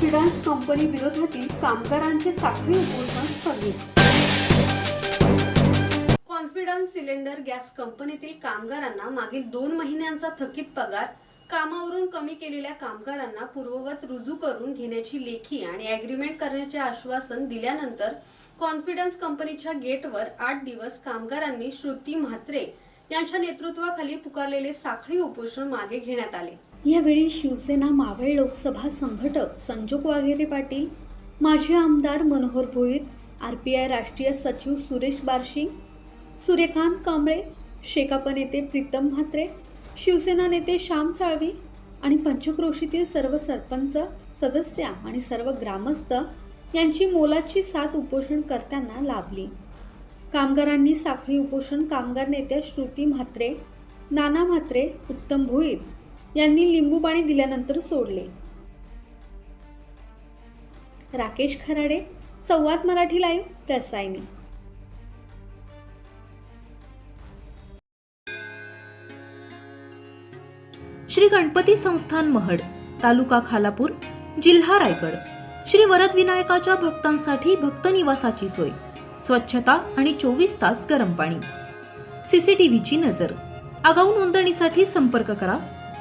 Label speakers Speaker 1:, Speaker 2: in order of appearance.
Speaker 1: टक्केवारी विरोधातील कामगारांचे साखळी उपोषण स्थगित. कॉन्फिडन्स सिलेंडर गॅस कंपनीतील कामगारांना मागील दोन महिन्यांचा थकीत पगार कामावरून कमी केलेल्या कामगारांना पूर्ववत रुजू करून घेण्याची लेखी आणि ॲग्रीमेंट करण्याचे आश्वासन दिल्यानंतर कॉन्फिडन्स कंपनीच्या गेटवर आठ दिवस कामगारांनी श्रुती म्हात्रे यांच्या नेतृत्वाखाली पुकारलेले साखळी उपोषण मागे घेण्यात आले. यावेळी शिवसेना मावळ लोकसभा संघटक संजोग वाघेरे पाटील माजी आमदार Manohar Bhoir R P I राष्ट्रीय सचिव सुरेश बार्शी सूर्यकांत कांबळे शेकाप नेते प्रीतम म्हात्रे शिवसेना नेते श्याम साळवी आणि पंचक्रोशीतील सर्व सरपंच सदस्य आणि सर्व ग्रामस्थ यांची मोलाची साथ उपोषणकर्त्यांना लाभली. कामगारांनी साखळी उपोषण कामगार नेत्या श्रुती म्हात्रे नाना म्हात्रे उत्तम भोईर यांनी लिंबू पाणी दिल्यानंतर सोडले. राकेश खराडे संवाद मराठी लाईव्ह रसायनी.
Speaker 2: श्री गणपती संस्थान महड तालुका खालापूर जिल्हा रायगड. श्री वरद विनायकाच्या भक्तांसाठी भक्त निवासाची सोय स्वच्छता आणि चोवीस तास गरम पाणी. सीसीटीव्हीची नजर. आगाऊ नोंदणीसाठी संपर्क करा